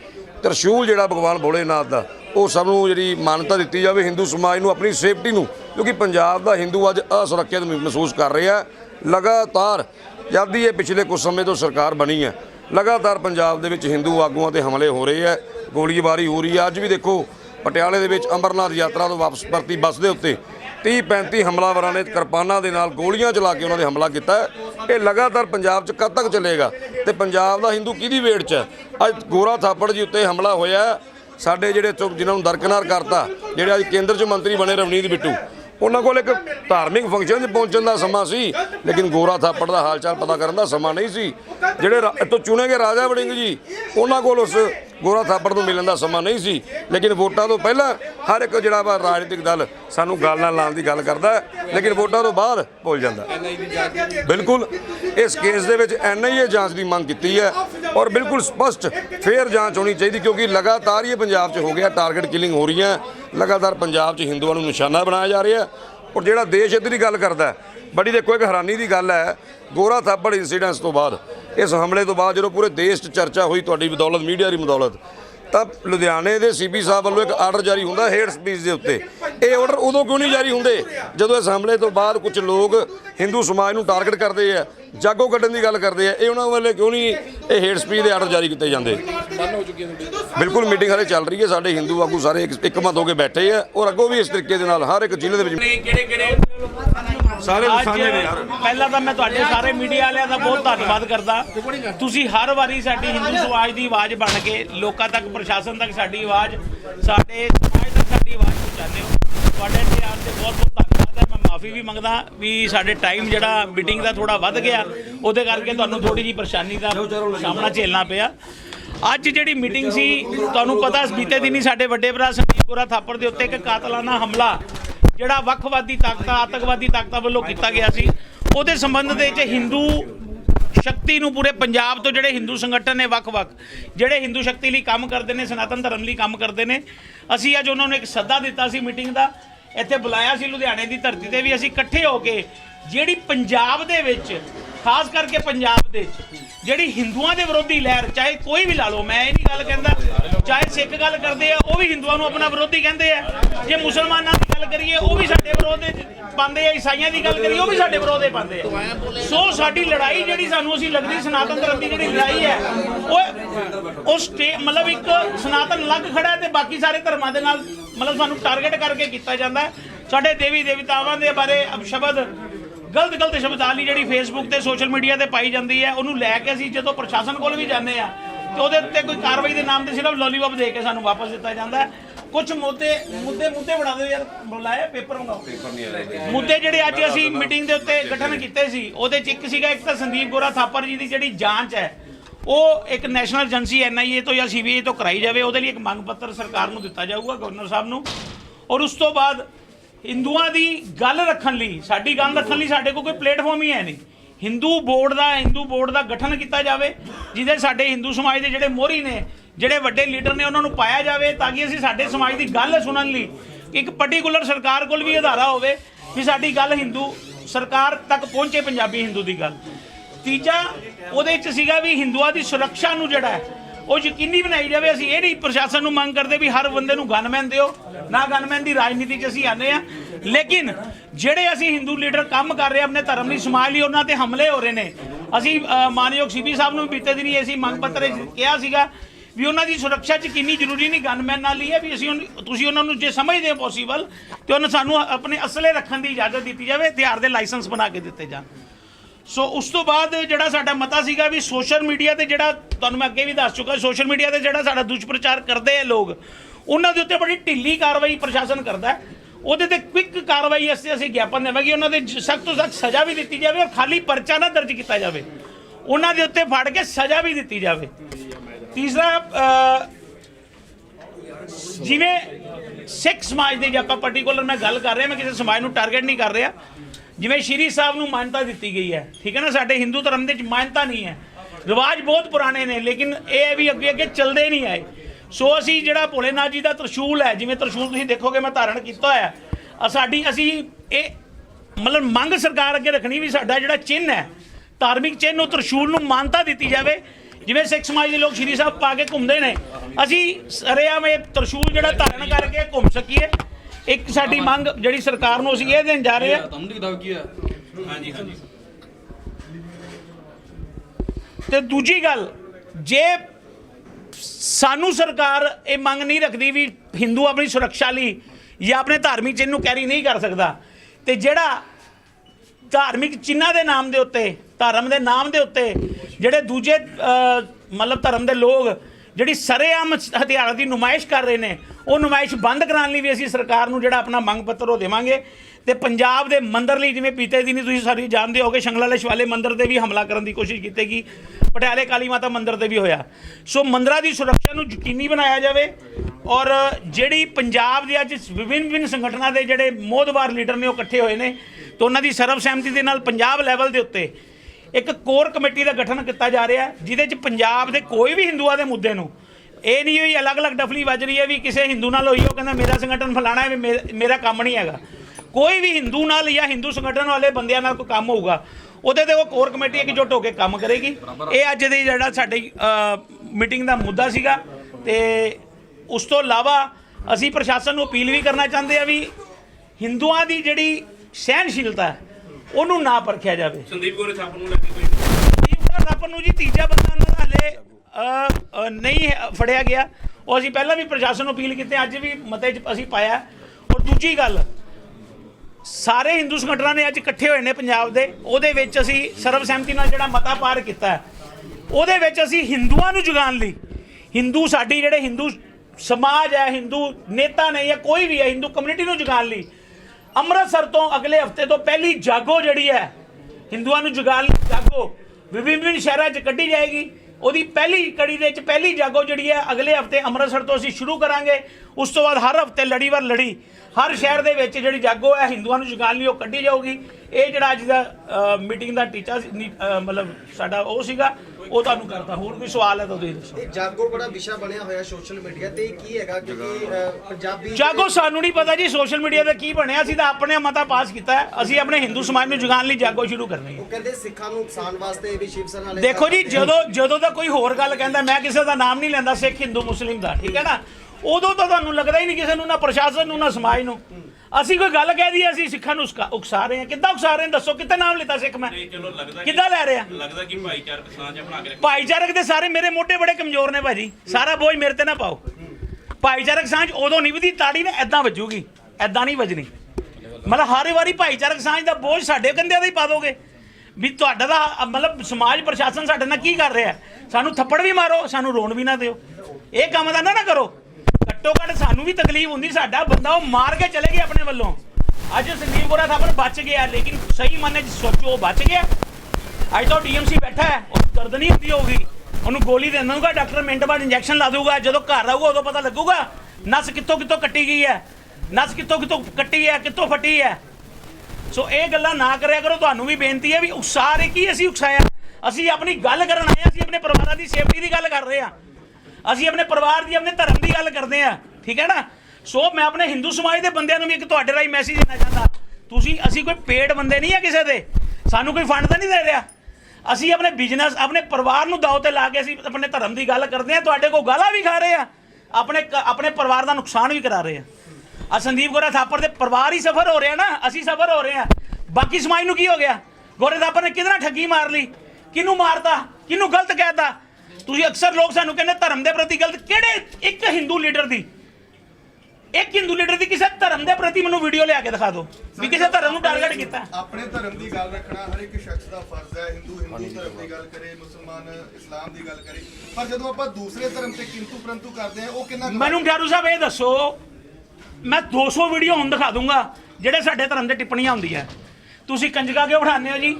ਤਰਸ਼ੂਲ ਜਿਹੜਾ ਭਗਵਾਨ ਭੋਲੇਨਾਥ ਦਾ, ਉਹ ਸਭ ਨੂੰ ਜਿਹੜੀ ਮਾਨਤਾ ਦਿੱਤੀ ਜਾਵੇ, ਹਿੰਦੂ ਸਮਾਜ ਨੂੰ ਆਪਣੀ ਸੇਫਟੀ ਨੂੰ, ਕਿਉਂਕਿ ਪੰਜਾਬ ਦਾ ਹਿੰਦੂ ਅੱਜ ਅਸੁਰੱਖਿਅਤ ਮਹਿਸੂਸ ਕਰ ਰਿਹਾ ਲਗਾਤਾਰ ਜਦ ਦੀ ਇਹ ਪਿਛਲੇ ਕੁਝ ਸਮੇਂ ਤੋਂ ਸਰਕਾਰ ਬਣੀ ਹੈ, ਲਗਾਤਾਰ ਪੰਜਾਬ ਦੇ ਵਿੱਚ ਹਿੰਦੂ ਆਗੂਆਂ ਤੇ ਹਮਲੇ ਹੋ ਰਹੇ ਹੈ, ਗੋਲੀਬਾਰੀ ਹੋ ਰਹੀ ਹੈ। ਅੱਜ ਵੀ ਦੇਖੋ, ਪਟਿਆਲੇ ਦੇ ਵਿੱਚ ਅੰਮ੍ਰਿਤਨਾਥ ਯਾਤਰਾ ਤੋਂ ਵਾਪਸ ਪਰਤੀ ਬੱਸ ਦੇ ਉੱਤੇ 30 35 ਹਮਲਾਵਰਾਂ ਨੇ ਕਿਰਪਾਨਾਂ ਦੇ ਨਾਲ ਗੋਲੀਆਂ ਚਲਾ ਕੇ ਉਹਨਾਂ ਦੇ ਹਮਲਾ ਕੀਤਾ ਇਹ ਲਗਾਤਾਰ ਪੰਜਾਬ 'ਚ ਕਦ ਤੱਕ ਚੱਲੇਗਾ ਤੇ ਪੰਜਾਬ ਦਾ ਹਿੰਦੂ ਕਿਹਦੀ ਵੇੜ 'ਚ ਹੈ? ਅੱਜ ਗੋਰਾ ਥਾਪੜ ਜੀ ਉੱਤੇ ਹਮਲਾ ਹੋਇਆ ਸਾਡੇ ਜਿਹੜੇ ਚੁੱਪ ਜਿਨ੍ਹਾਂ ਨੂੰ ਦਰਕਨਾਰ ਕਰਤਾ, ਜਿਹੜੇ ਅੱਜ ਕੇਂਦਰ 'ਚ ਮੰਤਰੀ ਬਣੇ ਰਵਨੀਤ ਬਿੱਟੂ ਉਹਨਾਂ ਕੋਲ ਇੱਕ ਧਾਰਮਿਕ ਫੰਕਸ਼ਨ 'ਚ ਪਹੁੰਚਣ ਦਾ ਸਮਾਂ ਸੀ, ਲੇਕਿਨ ਗੋਰਾ ਥਾਪੜ ਦਾ ਹਾਲ ਚਾਲ ਪਤਾ ਕਰਨ ਦਾ ਸਮਾਂ ਨਹੀਂ ਸੀ। ਜਿਹੜੇ ਰਾ- ਇੱਥੋਂ ਚੁਣੇ ਗਏ ਰਾਜਾ ਵੜਿੰਗ ਜੀ, ਉਹਨਾਂ ਕੋਲ ਉਸ ਗੋਰਾ ਥਾਪੜ ਨੂੰ ਮਿਲਣ ਦਾ ਸਮਾਂ ਨਹੀਂ ਸੀ, ਲੇਕਿਨ ਵੋਟਾਂ ਤੋਂ ਪਹਿਲਾਂ ਹਰ ਇੱਕ ਜਿਹੜਾ ਵਾ ਰਾਜਨੀਤਿਕ ਦਲ ਸਾਨੂੰ ਗੱਲ ਨਾਲ ਲਾਉਣ ਦੀ ਗੱਲ ਕਰਦਾ, ਲੇਕਿਨ ਵੋਟਾਂ ਤੋਂ ਬਾਅਦ ਭੁੱਲ ਜਾਂਦਾ। ਬਿਲਕੁਲ, ਇਸ ਕੇਸ ਦੇ ਵਿੱਚ ਐਨਆਈਏ ਜਾਂਚ ਦੀ ਮੰਗ ਕੀਤੀ ਹੈ ਔਰ ਬਿਲਕੁਲ ਸਪਸ਼ਟ ਫੇਅਰ ਜਾਂਚ ਹੋਣੀ ਚਾਹੀਦੀ ਕਿਉਂਕਿ ਲਗਾਤਾਰ ਇਹ ਪੰਜਾਬ 'ਚ ਹੋ ਗਿਆ ਟਾਰਗੇਟ ਕਿਲਿੰਗ ਹੋ ਰਹੀਆਂ, ਲਗਾਤਾਰ ਪੰਜਾਬ 'ਚ ਹਿੰਦੂਆਂ ਨੂੰ ਨਿਸ਼ਾਨਾ ਬਣਾਇਆ ਜਾ ਰਿਹਾ ਔਰ ਜਿਹੜਾ ਦੇਸ਼ ਇੱਧਰ ਦੀ ਗੱਲ ਕਰਦਾ ਬੜੀ ਦੇਖੋ, ਇੱਕ ਹੈਰਾਨੀ ਦੀ ਗੱਲ ਹੈ, ਗੋਰਾ ਥਾਪੜ ਇਨਸੀਡੈਂਸ ਤੋਂ ਬਾਅਦ। ਇਸ ਹਮਲੇ ਤੋਂ ਬਾਅਦ ਜਦੋਂ ਪੂਰੇ ਦੇਸ਼ 'ਚ ਚਰਚਾ ਹੋਈ ਤੁਹਾਡੀ ਬਦੌਲਤ, ਮੀਡੀਆ ਦੀ ਬਦੌਲਤ, ਤਾਂ ਲੁਧਿਆਣੇ ਦੇ ਸੀਪੀ ਸਾਹਿਬ ਵੱਲੋਂ ਇੱਕ ਆਰਡਰ ਜਾਰੀ ਹੁੰਦਾ ਹੇਟ ਸਪੀਚ ਦੇ ਉੱਤੇ। ਇਹ ਆਰਡਰ ਉਦੋਂ ਕਿਉਂ ਨਹੀਂ ਜਾਰੀ ਹੁੰਦੇ? ਜਦੋਂ ਇਸ ਹਮਲੇ ਤੋਂ ਬਾਅਦ ਕੁਝ ਲੋਕ ਹਿੰਦੂ ਸਮਾਜ ਨੂੰ ਟਾਰਗੇਟ ਕਰਦੇ ਆ, ਜਾਗੋ ਕੱਢਣ ਦੀ ਗੱਲ ਕਰਦੇ ਆ, ਇਹ ਉਹਨਾਂ ਵੱਲੇ ਕਿਉਂ ਨਹੀਂ ਇਹ ਹੇਟ ਸਪੀਚ ਦੇ ਆਰਡਰ ਜਾਰੀ ਕੀਤੇ ਜਾਂਦੇ? ਬਿਲਕੁਲ ਮੀਟਿੰਗ ਹਾਲੇ ਚੱਲ ਰਹੀ ਹੈ, ਸਾਡੇ ਹਿੰਦੂ ਆਗੂ ਸਾਰੇ ਇੱਕ- ਇੱਕਮਤ ਹੋ ਕੇ ਬੈਠੇ ਆ ਔਰ ਅੱਗੋਂ ਵੀ ਇਸ ਤਰੀਕੇ ਦੇ ਨਾਲ ਹਰ ਇੱਕ ਜ਼ਿਲ੍ਹੇ ਦੇ ਵਿੱਚ ਕਿਹੜੇ ਕਿਹੜੇ ਸਾਰੇ ਅੱਜ ਪਹਿਲਾਂ ਤਾਂ ਮੈਂ ਤੁਹਾਡੇ ਸਾਰੇ ਮੀਡੀਆ ਵਾਲਿਆਂ ਦਾ ਬਹੁਤ ਧੰਨਵਾਦ ਕਰਦਾ। ਤੁਸੀਂ ਹਰ ਵਾਰੀ ਸਾਡੀ ਹਿੰਦੂ ਸਮਾਜ ਦੀ ਆਵਾਜ਼ ਬਣ ਕੇ ਲੋਕਾਂ ਤੱਕ ਪ੍ਰਸ਼ਾਸਨ ਤੱਕ ਸਾਡੀ ਆਵਾਜ਼ ਸਾਡੇ ਸਮਾਜ ਤੱਕ ਸਾਡੀ ਆਵਾਜ਼ ਪਹੁੰਚਾਉਂਦੇ ਹੋ। ਤੁਹਾਡੇ ਤੇ ਆਉਣ ਤੇ ਬਹੁਤ ਬਹੁਤ ਧੰਨਵਾਦ ਹੈ। ਮੈਂ ਮਾਫੀ ਵੀ ਮੰਗਦਾ ਵੀ ਸਾਡੇ ਟਾਈਮ ਜਿਹੜਾ ਮੀਟਿੰਗ ਦਾ ਥੋੜਾ ਵੱਧ ਗਿਆ ਉਹਦੇ ਕਰਕੇ ਤੁਹਾਨੂੰ ਥੋੜੀ ਜੀ ਪਰੇਸ਼ਾਨੀ ਦਾ ਸਾਹਮਣਾ ਝੇਲਣਾ ਪਿਆ। ਅੱਜ ਜਿਹੜੀ ਮੀਟਿੰਗ ਸੀ ਤੁਹਾਨੂੰ ਪਤਾ ਬੀਤੇ ਦਿਨੀ ਸਾਡੇ ਵੱਡੇ ਭਰਾ ਸੰਦੀਪ ਗੁਰਾ ਥਾਪੜ ਦੇ ਉੱਤੇ ਇੱਕ ਕਾਤਲਾਨਾ ਹਮਲਾ ਜਿਹੜਾ ਵੱਖਵਾਦੀ ਤਾਕਤਾਂ ਆਤੰਕਵਾਦੀ ਤਾਕਤਾਂ ਵੱਲੋਂ ਕੀਤਾ ਗਿਆ ਸੀ ਉਹਦੇ ਸੰਬੰਧ ਦੇ ਵਿੱਚ ਹਿੰਦੂ ਸ਼ਕਤੀ ਨੂੰ ਪੂਰੇ ਪੰਜਾਬ ਤੋਂ ਜਿਹੜੇ ਹਿੰਦੂ ਸੰਗਠਨ ਨੇ ਵੱਖ-ਵੱਖ ਜਿਹੜੇ ਹਿੰਦੂ ਸ਼ਕਤੀ ਲਈ ਕੰਮ ਕਰਦੇ ਨੇ ਸਨਾਤਨ ਧਰਮ ਲਈ ਕੰਮ ਕਰਦੇ ਨੇ ਅਸੀਂ ਅੱਜ ਉਹਨਾਂ ਨੂੰ ਇੱਕ ਸੱਦਾ ਦਿੱਤਾ ਸੀ ਮੀਟਿੰਗ ਦਾ ਇੱਥੇ ਬੁਲਾਇਆ ਸੀ ਲੁਧਿਆਣੇ ਦੀ ਧਰਤੀ ਤੇ ਵੀ ਅਸੀਂ ਇਕੱਠੇ ਹੋ ਕੇ ਜਿਹੜੀ ਪੰਜਾਬ ਦੇ ਵਿੱਚ ਖਾਸ ਕਰਕੇ ਪੰਜਾਬ ਦੇ ਜਿਹੜੀ ਹਿੰਦੂਆਂ ਦੇ ਵਿਰੋਧੀ ਲਹਿਰ, ਚਾਹੇ ਕੋਈ ਵੀ ਲਾ ਲਓ, ਮੈਂ ਇਹ ਨਹੀਂ ਗੱਲ ਕਹਿੰਦਾ, ਚਾਹੇ ਸਿੱਖ ਗੱਲ ਕਰਦੇ ਆ, ਉਹ ਵੀ ਹਿੰਦੂਆਂ ਨੂੰ ਆਪਣਾ ਵਿਰੋਧੀ ਕਹਿੰਦੇ ਆ। ਜੇ ਮੁਸਲਮਾਨਾਂ ਦੀ ਗੱਲ ਕਰੀਏ, ਉਹ ਵੀ ਸਾਡੇ ਵਿਰੋਧ ਦੇ ਪਾਉਂਦੇ ਆ, ਈਸਾਈਆਂ ਦੀ ਗੱਲ ਕਰੀਏ, ਉਹ ਵੀ ਸਾਡੇ ਵਿਰੋਧ ਦੇ ਪਾਉਂਦੇ ਆ। ਸੋ ਸਾਡੀ ਲੜਾਈ ਜਿਹੜੀ ਸਾਨੂੰ ਅਸੀਂ ਲੱਗਦੀ, ਸਨਾਤਨ ਧਰਮ ਦੀ ਜਿਹੜੀ ਲੜਾਈ ਹੈ, ਉਹ ਉਹ ਸਟੇ ਮਤਲਬ ਇੱਕ ਸਨਾਤਨ ਲੱਗ ਖੜਾ ਹੈ ਤੇ ਬਾਕੀ ਸਾਰੇ ਧਰਮਾਂ ਦੇ ਨਾਲ, ਮਤਲਬ ਸਾਨੂੰ ਟਾਰਗੇਟ ਕਰਕੇ ਕੀਤਾ ਜਾਂਦਾ ਸਾਡੇ ਦੇਵੀ ਦੇਵਤਾਵਾਂ ਦੇ ਬਾਰੇ ਅਪਸ਼ਬਦ ਗਲਤ ਗਲਤ ਸ਼ਬਦਾਵਲੀ ਜਿਹੜੀ ਫੇਸਬੁੱਕ ਤੇ ਸੋਸ਼ਲ ਮੀਡੀਆ ਤੇ ਪਾਈ ਜਾਂਦੀ ਹੈ ਉਹਨੂੰ ਲੈ ਕੇ ਅਸੀਂ ਜਦੋਂ ਪ੍ਰਸ਼ਾਸਨ ਕੋਲ ਵੀ ਜਾਂਦੇ ਆ ਤੇ ਉਹਦੇ ਉੱਤੇ ਕੋਈ ਕਾਰਵਾਈ ਦੇ ਨਾਮ ਤੇ ਸਿਰਫ ਲੋਲੀਪੌਪ ਦੇ ਕੇ ਸਾਨੂੰ ਵਾਪਸ ਦਿੱਤਾ ਜਾਂਦਾ ਕੁਝ ਮੁੱਦੇ ਮੁੱਦੇ ਮੁੱਦੇ ਬਣਾ ਦਿਓ ਯਾਰ ਬੁਲਾਇਆ ਪੇਪਰ ਮੰਗਾਓ ਮੁੱਦੇ ਜਿਹੜੇ ਅੱਜ ਅਸੀਂ ਮੀਟਿੰਗ ਦੇ ਉੱਤੇ ਗਠਨ ਕੀਤੇ ਸੀ ਉਹਦੇ ਚ ਇੱਕ ਸੀਗਾ ਇੱਕ ਤਾਂ ਸੰਦੀਪ ਗੋਰਾ ਥਾਪਰ ਜੀ ਦੀ ਜਿਹੜੀ ਜਾਂਚ ਹੈ ਉਹ ਇੱਕ ਨੈਸ਼ਨਲ ਏਜੰਸੀ ਐਨਆਈਏ ਤੋਂ ਜਾਂ ਸੀਬੀਆਈ ਤੋਂ ਕਰਾਈ ਜਾਵੇ ਉਹਦੇ ਲਈ ਇੱਕ ਮੰਗ ਪੱਤਰ ਸਰਕਾਰ ਨੂੰ ਦਿੱਤਾ ਜਾਊਗਾ ਗਵਰਨਰ ਸਾਹਿਬ ਨੂੰ। ਔਰ ਉਸ ਤੋਂ ਬਾਅਦ ਹਿੰਦੂਆਂ ਦੀ ਗੱਲ ਰੱਖਣ ਲਈ, ਸਾਡੀ ਗੱਲ ਰੱਖਣ ਲਈ ਸਾਡੇ ਕੋਲ ਕੋਈ ਪਲੇਟਫਾਰਮ ਹੀ ਹੈ ਨਹੀਂ। ਹਿੰਦੂ ਬੋਰਡ ਦਾ, ਹਿੰਦੂ ਬੋਰਡ ਦਾ ਗਠਨ ਕੀਤਾ ਜਾਵੇ, ਜਿਹਦੇ ਸਾਡੇ ਹਿੰਦੂ ਸਮਾਜ ਦੇ ਜਿਹੜੇ ਮੋਹਰੀ ਨੇ, ਜਿਹੜੇ ਵੱਡੇ ਲੀਡਰ ਨੇ, ਉਹਨਾਂ ਨੂੰ ਪਾਇਆ ਜਾਵੇ, ਤਾਂ ਕਿ ਅਸੀਂ ਸਾਡੇ ਸਮਾਜ ਦੀ ਗੱਲ ਸੁਣਨ ਲਈ ਇੱਕ ਪਾਰਟਿਕੂਲਰ ਸਰਕਾਰ ਕੋਲ ਵੀ ਅਧਾਰਾ ਹੋਵੇ ਕਿ ਸਾਡੀ ਗੱਲ ਹਿੰਦੂ ਸਰਕਾਰ ਤੱਕ ਪਹੁੰਚੇ ਪੰਜਾਬੀ ਹਿੰਦੂ ਦੀ ਗੱਲ। ਤੀਜਾ ਉਹਦੇ ਚ ਸੀਗਾ ਵੀ ਹਿੰਦੂਆਂ ਦੀ ਸੁਰੱਖਿਆ ਨੂੰ ਜਿਹੜਾ ਉਹ ਯਕੀਨੀ ਬਣਾਈ ਜਾਵੇ ਅਸੀਂ ਇਹ ਨਹੀਂ ਪ੍ਰਸ਼ਾਸਨ ਨੂੰ ਮੰਗ ਕਰਦੇ ਵੀ ਹਰ ਬੰਦੇ ਨੂੰ ਗਨਮੈਨ ਦਿਓ। ਨਾ ਗਨਮੈਨ ਦੀ ਰਾਜਨੀਤੀ 'ਚ ਅਸੀਂ ਆਨੇ ਆ ਲੇਕਿਨ ਜਿਹੜੇ ਅਸੀਂ ਹਿੰਦੂ ਲੀਡਰ ਕੰਮ ਕਰ ਰਹੇ ਆਪਣੇ ਧਰਮ ਲਈ ਸਮਾਜ ਲਈ ਉਹਨਾਂ ਤੇ ਹਮਲੇ ਹੋ ਰਹੇ ਨੇ। ਅਸੀਂ ਅ, ਮਾਨਯੋਗ ਸੀਬੀ ਸਾਹਿਬ ਨੂੰ ਵੀ ਬੀਤੇ ਦਿਨੀ ਅਸੀਂ ਮੰਗ ਪੱਤਰ ਕਿਹਾ ਸੀਗਾ ਵੀ ਉਹਨਾਂ ਦੀ ਸੁਰੱਖਿਆ 'ਚ ਕਿੰਨੀ ਜ਼ਰੂਰੀ ਨਹੀਂ ਗਨਮੈਨ ਨਾਲ ਹੀ ਹੈ ਵੀ ਅਸੀਂ ਤੁਸੀਂ ਉਹਨਾਂ ਨੂੰ ਜੇ ਸਮਝਦੇ ਹੋ ਪੋਸੀਬਲ ਤੇ ਉਹਨਾਂ ਸਾਨੂੰ ਆਪਣੇ ਅਸਲੇ ਰੱਖਣ ਦੀ ਇਜਾਜ਼ਤ ਦਿੱਤੀ ਜਾਵੇ ਹਥਿਆਰ ਦੇ ਲਾਇਸੈਂਸ ਬਣਾ ਕੇ ਦਿੱਤੇ ਜਾਣ। ਸੋ ਉਸ ਤੋਂ ਬਾਅਦ ਜਿਹੜਾ ਸਾਡਾ ਮਤਾ ਸੀਗਾ ਵੀ ਸੋਸ਼ਲ ਮੀਡੀਆ ਤੇ ਜਿਹੜਾ ਤੁਹਾਨੂੰ ਮੈਂ ਅੱਗੇ ਵੀ ਦੱਸ ਚੁੱਕਾ, ਸੋਸ਼ਲ ਮੀਡੀਆ ਤੇ ਜਿਹੜਾ ਸਾਡਾ ਦੁਸ਼ਪ੍ਰਚਾਰ ਕਰਦੇ ਆ ਲੋਕ, ਉਹਨਾਂ ਦੇ ਉੱਤੇ ਬੜੀ ਢਿੱਲੀ ਕਾਰਵਾਈ ਪ੍ਰਸ਼ਾਸਨ ਕਰਦਾ ਹੈ। ਉਹਦੇ ਤੇ ਕੁਇਕ ਕਾਰਵਾਈ ਅਸੀਂ ਅਸੀਂ ਗਿਆਪਨ ਦੇਵਾਂਗੇ, ਉਹਨਾਂ ਦੇ ਸਖਤ ਤੋਂ ਸਖਤ ਸਜ਼ਾ ਵੀ ਦਿੱਤੀ ਜਾਵੇ ਔਰ ਖਾਲੀ ਪਰਚਾ ਨਾ ਦਰਜ ਕੀਤਾ ਜਾਵੇ। ਉਹਨਾਂ ਦੇ ਉੱਤੇ ਫੜ ਕੇ ਸਜ਼ਾ ਵੀ ਦਿੱਤੀ ਜਾਵੇ। ਤੀਸਰਾ ਜਿਵੇਂ ਸਿੱਖ ਸਮਾਜ ਦੇ ਜੇ ਆਪਾਂ ਪਾਰਟਿਕੂਲਰ ਮੈਂ ਗੱਲ ਕਰ ਰਿਹਾ, ਮੈਂ ਕਿਸੇ ਸਮਾਜ ਨੂੰ ਟਾਰਗੇਟ ਨਹੀਂ ਕਰ ਰਿਹਾ ਜਿਵੇਂ ਸ਼੍ਰੀ ਸਾਹਿਬ ਨੂੰ ਮਾਨਤਾ ਦਿੱਤੀ ਗਈ ਹੈ, ਠੀਕ ਹੈ ਨਾ, ਸਾਡੇ ਹਿੰਦੂ ਧਰਮ ਦੇ ਵਿੱਚ ਮਾਨਤਾ ਨਹੀਂ ਹੈ। ਰਿਵਾਜ ਬਹੁਤ ਪੁਰਾਣੇ ਨੇ, ਲੇਕਿਨ ਇਹ ਹੈ ਵੀ ਅੱਗੇ ਅੱਗੇ ਚੱਲਦੇ ਨਹੀਂ ਆਏ। ਸੋ ਅਸੀਂ ਜਿਹੜਾ ਭੋਲੇਨਾਥ ਜੀ ਦਾ ਤਰਸ਼ੂਲ ਹੈ, ਜਿਵੇਂ ਤਰਸ਼ੂਲ ਤੁਸੀਂ ਦੇਖੋਗੇ, ਮੈਂ ਧਾਰਨ ਕੀਤਾ ਹੋਇਆ ਹੈ। ਸਾਡੀ, ਅਸੀਂ ਇਹ ਮਤਲਬ ਮੰਗ ਸਰਕਾਰ ਅੱਗੇ ਰੱਖਣੀ ਵੀ ਸਾਡਾ ਜਿਹੜਾ ਚਿੰਨ੍ਹ ਹੈ, ਧਾਰਮਿਕ ਚਿੰਨ੍ਹ, ਉਹ ਤਰਸ਼ੂਲ ਨੂੰ ਮਾਨਤਾ ਦਿੱਤੀ ਜਾਵੇ। ਜਿਵੇਂ ਸਿੱਖ ਸਮਾਜ ਦੇ ਲੋਕ ਸ਼੍ਰੀ ਸਾਹਿਬ ਪਾ ਕੇ ਘੁੰਮਦੇ ਨੇ, ਅਸੀਂ ਸਰੇਆਮ ਇਹ ਤਰਸ਼ੂਲ ਜਿਹੜਾ ਧਾਰਨ ਕਰਕੇ ਘੁੰਮ ਸਕੀਏ। ਇੱਕ ਸਾਡੀ ਮੰਗ ਜਿਹੜੀ ਸਰਕਾਰ ਨੂੰ ਅਸੀਂ ਇਹ ਦੇਣ ਜਾ ਰਹੇ ਹਾਂ। ਹਾਂਜੀ ਹਾਂਜੀ। ਤੇ ਦੂਜੀ ਗੱਲ ਜੇ ਸਾਨੂੰ ਸਰਕਾਰ ਇਹ ਮੰਗ ਨਹੀਂ ਰੱਖਦੀ ਵੀ ਹਿੰਦੂ ਆਪਣੀ ਸੁਰੱਖਿਆ ਲਈ ਜਾਂ ਆਪਣੇ ਧਾਰਮਿਕ ਚਿੰਨ੍ਹ ਨੂੰ ਕੈਰੀ ਨਹੀਂ ਕਰ ਸਕਦਾ ਤੇ ਜਿਹੜਾ ਧਾਰਮਿਕ ਚਿੰਨ੍ਹਾਂ ਦੇ ਨਾਮ ਦੇ ਉੱਤੇ ਧਰਮ ਦੇ ਨਾਮ ਦੇ ਉੱਤੇ ਜਿਹੜੇ ਦੂਜੇ ਮਤਲਬ ਧਰਮ ਦੇ ਲੋਕ ਜਿਹੜੀ ਸਰੇਆਮ ਹਥਿਆਰਾਂ ਦੀ ਨੁਮਾਇਸ਼ ਕਰ ਰਹੇ ਨੇ, ਉਹ ਨੁਮਾਇਸ਼ ਬੰਦ ਕਰਾਉਣ ਲਈ ਵੀ ਅਸੀਂ ਸਰਕਾਰ ਨੂੰ ਜਿਹੜਾ ਆਪਣਾ ਮੰਗ ਪੱਤਰ ਉਹ ਦੇਵਾਂਗੇ। ਤੇ ਪੰਜਾਬ ਦੇ ਮੰਦਰ ਲਈ ਜਿਵੇਂ ਪੀਤੇ ਦਿਨੀ ਤੁਸੀਂ ਸਾਰੀ ਜਾਣਦੇ ਹੋਗੇ, ਸ਼ੰਗਲਾ ਸ਼ਿਵਾਲੇ ਮੰਦਰ ਤੇ ਵੀ ਹਮਲਾ ਕਰਨ ਦੀ ਕੋਸ਼ਿਸ਼ ਕੀਤੀ ਗਈ ਪਟਿਆਲੇ ਕਾਲੀ ਮਾਤਾ ਮੰਦਰ ਤੇ ਵੀ ਹੋਇਆ। ਸੋ ਮੰਦਰਾਂ ਦੀ ਸੁਰੱਖਿਆ ਨੂੰ ਯਕੀਨੀ ਬਣਾਇਆ ਜਾਵੇ ਔਰ ਜਿਹੜੀ ਪੰਜਾਬ ਦੇ ਅੱਜ ਵਿਭਿੰਨ ਵਿਭਿੰਨ ਸੰਗਠਨਾਂ ਦੇ ਜਿਹੜੇ ਮੋਦਵਾਰ ਲੀਡਰ ਨੇ ਉਹ ਇਕੱਠੇ ਹੋਏ ਨੇ, ਤੇ ਉਹਨਾਂ ਦੀ ਸਰਬਸਹਿਮਤੀ ਦੇ ਨਾਲ ਪੰਜਾਬ ਲੈਵਲ ਦੇ ਉੱਤੇ ਇੱਕ ਕੋਰ ਕਮੇਟੀ ਦਾ ਗਠਨ ਕੀਤਾ ਜਾ ਰਿਹਾ ਜਿਹਦੇ 'ਚ ਪੰਜਾਬ ਦੇ ਕੋਈ ਵੀ ਹਿੰਦੂਆਂ ਦੇ ਮੁੱਦੇ ਨੂੰ, ਇਹ ਨਹੀਂ ਹੋਈ ਅਲੱਗ-ਅਲੱਗ ਡਫਲੀ ਵੱਜ ਰਹੀ ਹੈ ਵੀ ਕਿਸੇ ਹਿੰਦੂ ਨਾਲ ਹੋਈ, ਉਹ ਕਹਿੰਦਾ ਮੇਰਾ ਸੰਗਠਨ ਫਲਾਣਾ ਹੈ ਮੇ- ਮੇਰਾ ਕੰਮ ਨਹੀਂ ਹੈਗਾ। ਕੋਈ ਵੀ ਹਿੰਦੂ ਨਾਲ ਜਾਂ ਹਿੰਦੂ ਸੰਗਠਨ ਵਾਲੇ ਬੰਦਿਆਂ ਨਾਲ ਕੋਈ ਕੰਮ ਹੋਊਗਾ, ਉਹਦੇ ਤੇ ਉਹ ਕੋਰ ਕਮੇਟੀ ਇਕਜੁੱਟ ਹੋ ਕੇ ਕੰਮ ਕਰੇਗੀ। ਇਹ ਅੱਜ ਦੀ ਜਿਹੜਾ ਸਾਡੀ ਮੀਟਿੰਗ ਦਾ ਮੁੱਦਾ ਸੀਗਾ ਤੇ ਉਸ ਤੋਂ ਇਲਾਵਾ ਅਸੀਂ ਪ੍ਰਸ਼ਾਸਨ ਨੂੰ ਅਪੀਲ ਵੀ ਕਰਨਾ ਚਾਹੁੰਦੇ ਆ ਵੀ ਹਿੰਦੂਆਂ ਦੀ ਜਿਹੜੀ ਸਹਿਨਸ਼ੀਲਤਾ ਹੈ ਉਹਨੂੰ ਨਾ ਪਰਖਿਆ ਜਾਵੇ। ਸੰਦੀਪ ਗੋਰੇ ਥਾਪ ਨੂੰ ਲੱਗੀ ਕੋਈ ਰੱਪ ਨੂੰ ਜੀ ਤੀਜਾ ਬੰਦਾ ਉਹਨਾਂ ਦਾ ਹਲੇ ਨਹੀਂ ਫੜਿਆ ਗਿਆ। ਉਹ ਅਸੀਂ ਪਹਿਲਾਂ ਵੀ ਪ੍ਰਸ਼ਾਸਨ ਨੂੰ ਅਪੀਲ ਕੀਤੀ ਅੱਜ ਵੀ ਮਤੇ 'ਚ ਅਸੀਂ ਪਾਇਆ। ਔਰ ਦੂਜੀ ਗੱਲ ਸਾਰੇ ਹਿੰਦੂ ਸੰਗਠਨਾਂ ਨੇ ਅੱਜ ਇਕੱਠੇ ਹੋਏ ਨੇ ਪੰਜਾਬ ਦੇ। ਉਹਦੇ ਵਿੱਚ ਅਸੀਂ ਸਰਬਸਹਿਮਤੀ ਨਾਲ ਜਿਹੜਾ ਮਤਾ ਪਾਰ ਕੀਤਾ ਉਹਦੇ ਵਿੱਚ ਅਸੀਂ ਹਿੰਦੂਆਂ ਨੂੰ ਜਗਾਉਣ ਲਈ ਹਿੰਦੂ ਸਾਡੀ ਜਿਹੜੇ ਹਿੰਦੂ ਸਮਾਜ ਹੈ ਹਿੰਦੂ ਨੇਤਾ ਨੇ ਜਾਂ ਕੋਈ ਵੀ ਹੈ ਹਿੰਦੂ ਕਮਿਊਨਿਟੀ ਨੂੰ ਜਗਾਉਣ ਲਈ ਅੰਮ੍ਰਿਤਸਰ ਤੋਂ ਅਗਲੇ ਹਫ਼ਤੇ ਤੋਂ ਪਹਿਲੀ ਜਾਗੋ ਜਿਹੜੀ ਹੈ ਹਿੰਦੂਆਂ ਨੂੰ ਜਗਾਉਣ ਜਾਗੋ ਵਿਭਿੰਨ ਵਿਭਿੰਨ ਸ਼ਹਿਰਾਂ 'ਚ ਕੱਢੀ ਜਾਏਗੀ। ਉਹਦੀ ਪਹਿਲੀ ਕੜੀ ਦੇ ਵਿੱਚ ਪਹਿਲੀ ਜਾਗੋ ਜਿਹੜੀ ਹੈ ਅਗਲੇ ਹਫ਼ਤੇ ਅੰਮ੍ਰਿਤਸਰ ਤੋਂ ਅਸੀਂ ਸ਼ੁਰੂ ਕਰਾਂਗੇ। ਉਸ ਤੋਂ ਬਾਅਦ ਹਰ ਹਫ਼ਤੇ ਲੜੀਵਾਰ ਲੜੀ ਹਰ ਸ਼ਹਿਰ ਦੇ ਵਿੱਚ ਜਿਹੜੀ ਜਾਗੋ ਹੈ ਹਿੰਦੂਆਂ ਨੂੰ ਜਗਾਉਣ ਲਈ ਉਹ ਕੱਢੀ ਜਾਊਗੀ। ਇਹ ਜਿਹੜਾ ਅੱਜ ਦਾ ਮੀਟਿੰਗ ਦਾ ਟੀਚਾ ਸੀ, ਮਤਲਬ ਸਾਡਾ ਉਹ ਸੀਗਾ। ਉਹ ਤੁਹਾਨੂੰ ਕਰਤਾ ਹੋਰ ਕੋਈ ਸਵਾਲ ਹੈ ਤਾਂ ਤੁਸੀਂ ਦੱਸੋ ਇਹ ਜਾਗੋ ਬੜਾ ਵਿਸ਼ਾ ਬਣਿਆ ਹੋਇਆ ਸੋਸ਼ਲ ਮੀਡੀਆ ਤੇ ਇਹ ਕੀ ਹੈਗਾ? ਕਿਉਂਕਿ ਅਹ, ਪੰਜਾਬੀ ਜਾਗੋ ਸਾਨੂੰ ਨਹੀਂ ਪਤਾ ਜੀ ਸੋਸ਼ਲ ਮੀਡੀਆ ਤੇ ਕੀ ਬਣਿਆ ਅਸੀਂ ਤਾਂ ਆਪਣੇ ਮਤਾ ਪਾਸ ਕੀਤਾ ਹੈ। ਅਸੀਂ ਆਪਣੇ ਹਿੰਦੂ ਸਮਾਜ ਨੂੰ ਜਗਾਉਣ ਲਈ ਜਾਗੋ ਸ਼ੁਰੂ ਕਰਨੀ ਹੈ। ਉਹ ਕਹਿੰਦੇ ਸਿੱਖਾਂ ਨੂੰ ਨੁਕਸਾਨ ਵਾਸਤੇ ਵੀ ਸ਼ਿਵ ਸੈਨਾ ਵਾਲੇ ਦੇਖੋ ਜੀ ਜਦੋਂ ਜਦੋਂ ਦਾ ਕੋਈ ਹੋਰ ਗੱਲ ਕਹਿੰਦਾ ਮੈਂ ਕਿਸੇ ਦਾ ਨਾਮ ਨਹੀਂ ਲੈਂਦਾ ਸਿੱਖ ਹਿੰਦੂ ਮੁਸਲਿਮ ਦਾ ਠੀਕ ਹੈ ਨਾ? ਉਦੋਂ ਤਾਂ ਤੁਹਾਨੂੰ ਲੱਗਦਾ ਹੀ ਨਹੀਂ ਕਿਸੇ ਨੂੰ ਨਾ ਪ੍ਰਸ਼ਾਸਨ ਨੂੰ ਨਾ ਸਮਾਜ ਨੂੰ। ਅਸੀਂ ਕੋਈ ਗੱਲ ਕਹਿ ਦਈਏ ਅਸੀਂ ਸਿੱਖਾਂ ਨੂੰ ਉਸਕਾ- ਉਕਸਾ ਰਹੇ ਹਾਂ। ਕਿੱਦਾਂ ਉਕਸਾ ਰਹੇ ਹਾਂ? ਦੱਸੋ ਕਿੱਥੇ ਨਾਮ ਲਿੱਤਾ ਸਿੱਖ ਮੈਂ? ਨਹੀਂ ਚਲੋ ਲੱਗਦਾ ਕਿ- ਕਿੱਦਾਂ ਲੈ ਰਿਹਾ ਲੱਗਦਾ ਕਿ ਭਾਈਚਾਰਕ ਸਾਂਝ ਬਣਾ ਕੇ ਰੱਖੀ। ਭਾਈਚਾਰਕ ਦੇ ਸਾਰੇ ਮੇਰੇ ਮੋਢੇ ਬੜੇ ਕਮਜ਼ੋਰ ਨੇ ਭਾਜੀ। ਸਾਰਾ ਬੋਝ ਮੇਰੇ ਤੇ ਨਾ ਪਾਓ। ਭਾਈਚਾਰਕ ਸਾਂਝ ਉਦੋਂ ਨਿਭਦੀ ਤਾੜੀ ਨੇ ਐਦਾਂ ਵੱਜੂਗੀ। ਐਦਾਂ ਨਹੀਂ ਵੱਜਣੀ। ਮਤਲਬ ਹਰ ਵਾਰੀ ਭਾਈਚਾਰਕ ਸਾਂਝ ਦਾ ਬੋਝ ਸਾਡੇ ਕੰਧਿਆਂ ਤੇ ਹੀ ਪਾ ਦੋਗੇ। ਵੀ ਤੁਹਾਡਾ ਦਾ ਮਤਲਬ ਸਮਾਜ ਪ੍ਰਸ਼ਾਸਨ ਸਾਡੇ ਨਾਲ ਕੀ ਕਰ ਰਿਹਾ ਹੈ? ਸਾਨੂੰ ਥੱਪੜ ਵੀ ਮਾਰੋ ਸਾਨੂੰ ਰੋਣ ਵੀ ਨਾ ਦਿਓ। ਇਹ ਕੰਮ ਦਾ ਨਾ ਨਾ ਕਰੋ। ਘੱਟੋ ਘੱਟ ਸਾਨੂੰ ਵੀ ਤਕਲੀਫ ਹੁੰਦੀ ਸਾਡਾ, ਬੰਦਾ ਉਹ ਮਾਰ ਕੇ ਚਲੇ ਗਿਆ ਆਪਣੇ ਵੱਲੋਂ। ਅੱਜ ਸੰਦੀਪ ਗੋਰਾ ਥਾਪਰ ਬਚ ਗਿਆ, ਲੇਕਿਨ ਸਹੀ ਮਨ ਚ ਸੋਚੋ, ਉਹ ਬਚ ਗਿਆ। ਅੱਜ ਤਾਂ ਡੀਐਮਸੀ ਬੈਠਾ ਹੈ, ਉਹ ਦਰਦ ਨਹੀਂ ਹੁੰਦੀ ਹੋਊਗੀ। ਉਹਨੂੰ ਗੋਲੀ ਦੇ ਦਊਗਾ ਡਾਕਟਰ ਮਿੰਟ ਬਾਅਦ ਇੰਜੈਕਸ਼ਨ ਲਾ ਦਊਗਾ, ਜਦੋਂ ਘਰ ਆਊਗਾ ਉਦੋਂ ਪਤਾ ਲੱਗੂਗਾ, ਨਸ ਕਿੱਥੋਂ ਕਿੱਥੋਂ ਕੱਟੀ ਗਈ ਹੈ। ਨਸ ਕਿੱਥੋਂ ਕਿੱਥੋਂ ਕੱਟੀ ਹੈ, ਕਿੱਥੋਂ ਫਟੀ ਹੈ। ਸੋ ਇਹ ਗੱਲਾਂ ਨਾ ਕਰਿਆ ਕਰੋ, ਤੁਹਾਨੂੰ ਵੀ ਬੇਨਤੀ ਹੈ ਵੀ ਉਕਸਾਰੇ ਕੀ ਅਸੀਂ ਉਕਸਾਇਆ। ਅਸੀਂ ਆਪਣੀ ਗੱਲ ਕਰਨ ਆਏ ਹਾਂ, ਅਸੀਂ ਆਪਣੇ ਪਰਿਵਾਰਾਂ ਦੀ ਸੇਫਟੀ ਦੀ ਗੱਲ ਕਰ ਰਹੇ ਹਾਂ। ਅਸੀਂ ਆਪਣੇ ਪਰਿਵਾਰ ਦੀ, ਆਪਣੇ ਧਰਮ ਦੀ ਗੱਲ ਕਰਦੇ ਹਾਂ, ਠੀਕ ਹੈ ਨਾ? ਸੋ ਮੈਂ ਆਪਣੇ ਹਿੰਦੂ ਸਮਾਜ ਦੇ ਬੰਦਿਆਂ ਨੂੰ ਵੀ ਇੱਕ ਤੁਹਾਡੇ ਰਾਹੀਂ ਮੈਸੇਜ ਦੇਣਾ ਚਾਹੁੰਦਾ। ਤੁਸੀਂ, ਅਸੀਂ ਕੋਈ ਪੇਡ ਬੰਦੇ ਨਹੀਂ ਆ ਕਿਸੇ ਦੇ। ਸਾਨੂੰ ਕੋਈ ਫੰਡ ਤਾਂ ਨਹੀਂ ਦੇ ਰਿਹਾ। ਅਸੀਂ ਆਪਣੇ ਬਿਜ਼ਨਸ ਆਪਣੇ ਪਰਿਵਾਰ ਨੂੰ ਦਾਅ ਤੇ ਲਾ ਕੇ ਅਸੀਂ ਆਪਣੇ ਧਰਮ ਦੀ ਗੱਲ ਕਰਦੇ ਹਾਂ। ਤੁਹਾਡੇ ਕੋਲ ਗਾਲਾਂ ਵੀ ਖਾ ਰਹੇ ਆ ਆਪਣੇ ਆਪਣੇ ਪਰਿਵਾਰ ਦਾ ਨੁਕਸਾਨ ਵੀ ਕਰਾ ਰਹੇ ਆ ਆ ਸੰਦੀਪ ਗੋਰਾ ਥਾਪਰ ਦੇ ਪਰਿਵਾਰ ਹੀ ਸਫਰ ਹੋ ਰਿਹਾ ਨਾ। ਅਸੀਂ ਸਫਰ ਹੋ ਰਹੇ ਆ ਬਾਕੀ ਸਮਾਜ ਨੂੰ ਕੀ ਹੋ ਗਿਆ? ਗੋਰੇ ਥਾਪਰ ਨੇ ਕਿਹਦੇ ਨਾਲ ਠੱਗੀ ਮਾਰ ਲਈ? ਕਿਹਨੂੰ ਮਾਰਤਾ? ਕਿਹਨੂੰ ਗਲਤ ਕਹਿਤਾ? ਤੁਸੀਂ ਅਕਸਰ ਲੋਕ ਸਾਨੂੰ ਕਹਿੰਦੇ ਧਰਮ ਦੇ ਪ੍ਰਤੀ ਗਲਤ। ਕਿਹੜੇ ਇੱਕ ਹਿੰਦੂ ਲੀਡਰ ਦੀ? ਇੱਕ ਹਿੰਦੂ ਲੀਡਰ ਦੀ ਕਿਸੇ ਧਰਮ ਦੇ ਪ੍ਰਤੀ ਮੈਨੂੰ ਵੀਡੀਓ ਲਿਆ ਕੇ ਦਿਖਾ ਦਿਓ ਵੀ ਕਿਸੇ ਧਰਮ ਨੂੰ ਟਾਰਗੇਟ ਕੀਤਾ। ਆਪਣੇ ਧਰਮ ਦੀ ਗੱਲ ਰੱਖਣਾ ਹਰ ਇੱਕ ਸ਼ਖਸ ਦਾ ਫਰਜ਼ ਹੈ। ਹਿੰਦੂ ਹਿੰਦੂ ਧਰਮ ਦੀ ਗੱਲ ਕਰੇ ਮੁਸਲਮਾਨ ਇਸਲਾਮ ਦੀ ਗੱਲ ਕਰੇ। ਪਰ ਜਦੋਂ ਆਪਾਂ ਦੂਸਰੇ ਧਰਮ ਤੇ ਕਿੰਤੂ ਪ੍ਰੰਤੂ ਕਰਦੇ ਆ ਉਹ ਕਿੰਨਾ ਮੈਨੂੰ ਠਾਰੂ ਸਾਹਿਬ ਇਹ ਦੱਸੋ ਮੈਂ 200 ਵੀਡੀਓ ਹੁਣ ਦਿਖਾ ਦੂੰਗਾ ਜਿਹੜੇ ਸਾਡੇ ਧਰਮ ਦੇ ਟਿੱਪਣੀਆਂ ਹੁੰਦੀਆਂ। ਤੁਸੀਂ ਕੰਜਕਾ ਕਿਉਂ ਉਠਾਉਂਦੇ ਹੋ ਜੀ?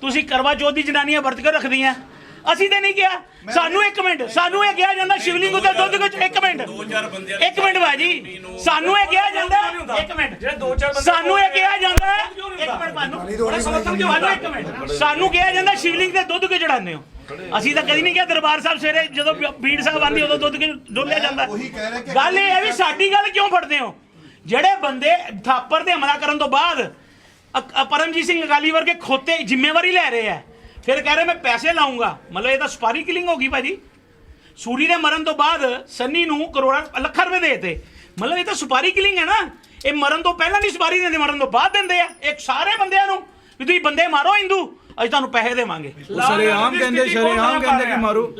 ਤੁਸੀਂ ਕਰਵਾ ਚੌਥ ਦੀ ਜਨਾਨੀਆਂ ਵਰਤ ਕੇ ਰੱਖਦੀਆਂ। ਅਸੀਂ ਤੇ ਨਹੀਂ ਕਿਹਾ। ਸਾਨੂੰ ਇੱਕ ਮਿੰਟ ਸਾਨੂੰ ਇਹ ਕਿਹਾ ਜਾਂਦਾ ਸ਼ਿਵਲਿੰਗ ਉੱਤੇ ਦੁੱਧ ਕੁਝ ਇੱਕ ਮਿੰਟ ਇੱਕ ਮਿੰਟ ਬਾਜੀ ਸਾਨੂੰ ਇਹ ਕਿਹਾ ਜਾਂਦਾ ਇੱਕ ਮਿੰਟ। ਜਿਹੜੇ ਦੋ ਚਾਰ ਸਾਨੂੰ ਇਹ ਕਿਹਾ ਜਾਂਦਾ ਇੱਕ ਮਿੰਟ ਤੁਹਾਨੂੰ ਸਾਨੂੰ ਇੱਕ ਮਿੰਟ। ਸਾਨੂੰ ਕਿਹਾ ਜਾਂਦਾ ਸ਼ਿਵਲਿੰਗ ਤੇ ਦੁੱਧ ਕਿਉਂ ਚੜਾਉਂਦੇ ਹੋ? ਅਸੀਂ ਤਾਂ ਕਦੀ ਨਹੀਂ ਕਿਹਾ ਦਰਬਾਰ ਸਾਹਿਬ ਸਵੇਰੇ ਜਦੋਂ ਬੀੜ ਸਾਹਿਬ ਆਂਦੀ ਉਦੋਂ ਦੁੱਧ ਕਿਉਂ ਡੋਲਿਆ ਜਾਂਦਾ। ਗੱਲ ਇਹ ਹੈ ਵੀ ਸਾਡੀ ਗੱਲ ਕਿਉਂ ਫੜਦੇ ਹੋ? ਜਿਹੜੇ ਬੰਦੇ ਥਾਪਰ ਦੇ ਹਮਲਾ ਕਰਨ ਤੋਂ ਬਾਅਦ ਪਰਮਜੀਤ ਸਿੰਘ ਅਕਾਲੀ ਵਰਗੇ ਖੋਤੇ ਜ਼ਿੰਮੇਵਾਰੀ ਲੈ ਰਹੇ ਆ। ਫਿਰ ਕਹਿ ਰਹੇ ਮੈਂ ਪੈਸੇ ਲਾਉਂਗਾ। ਮਤਲਬ ਇਹ ਤਾਂ ਸਪਾਰੀ ਕਿਲਿੰਗ ਹੋ ਗਈ ਭਾਜੀ। ਸੂਰੀ ਦੇ ਮਰਨ ਤੋਂ ਬਾਅਦ ਸੰਨੀ ਨੂੰ ਕਰੋੜਾਂ ਲੱਖਾਂ ਰੁਪਏ ਦੇਤੇ। ਮਤਲਬ ਇਹ ਤਾਂ ਸੁਪਾਰੀ ਕਿਲਿੰਗ ਹੈ ਨਾ। ਇਹ ਮਰਨ ਤੋਂ ਪਹਿਲਾਂ ਨਹੀਂ ਸੁਪਾਰੀ ਦਿੰਦੇ ਮਰਨ ਤੋਂ ਬਾਅਦ ਦਿੰਦੇ ਆ। ਇੱਕ ਸਾਰੇ ਬੰਦਿਆਂ ਨੂੰ ਵੀ ਤੁਸੀਂ ਬੰਦੇ ਮਾਰੋ ਹਿੰਦੂ ਅਸੀਂ ਤੁਹਾਨੂੰ ਪੈਸੇ ਦੇਵਾਂਗੇ। ਸ਼ਰੇਆਮ ਕਹਿੰਦੇ ਸ਼ਰੇਆਮ ਕਹਿੰਦੇ ਕਿ ਮਾਰੋ।